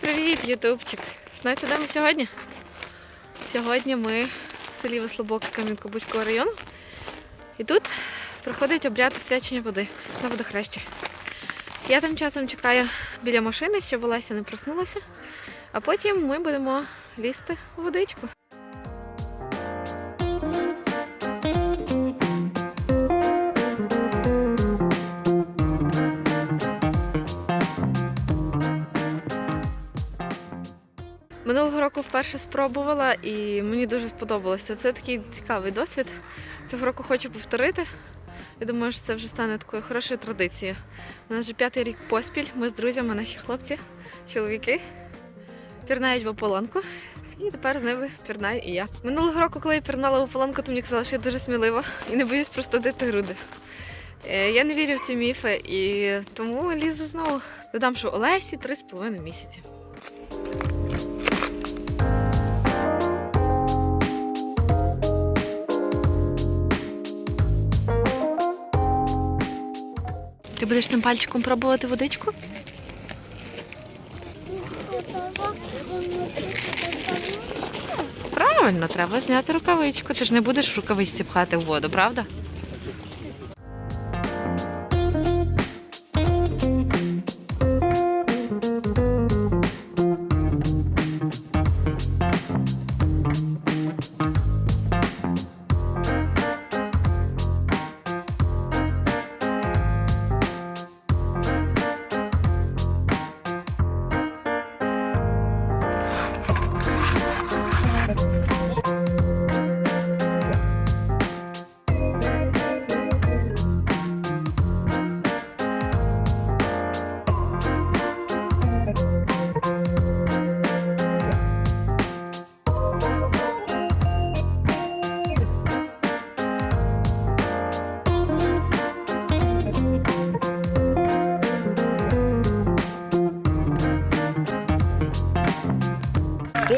Привіт, ютубчик! Знаєте, де ми сьогодні? Сьогодні ми в селі Веслобоки Кам'янко-Бузького району. І тут проходить обряд освячення води на водохрещі. Я тим часом чекаю біля машини, щоб Олеся не проснулася, а потім ми будемо лізти у водичку. Минулого року вперше спробувала і мені дуже сподобалося. Це такий цікавий досвід. Цього року хочу повторити. Я думаю, що це вже стане такою хорошою традицією. У нас вже п'ятий рік поспіль. Ми з друзями, наші хлопці, чоловіки, пірнають в ополонку. І тепер з ними пірнаю і я. Минулого року, коли я пірнала в ополонку, то мені казали, що я дуже смілива і не боюсь простудити груди. Е, Я не вірю в ці міфи і тому лізу знову. Додам, що Олесі три з половиною місяці. Ти будеш тим пальчиком пробувати водичку? Правильно, треба зняти рукавичку. Ти ж не будеш в рукавичці пхати в воду, правда?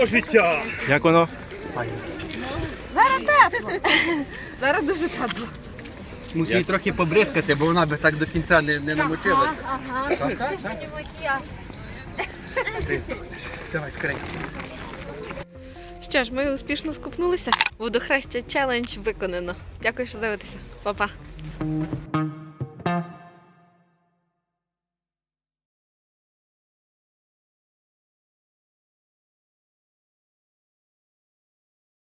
Життя! Як воно? Зараз тепло. Зараз дуже тепло. Мусить її трохи побризкати, бо вона би так до кінця не, не намочилась. Так, так, так. Давай, скоренько. Що ж, ми успішно скупнулися. Водохрестя челендж виконано. Дякую, що дивитеся. Па-па.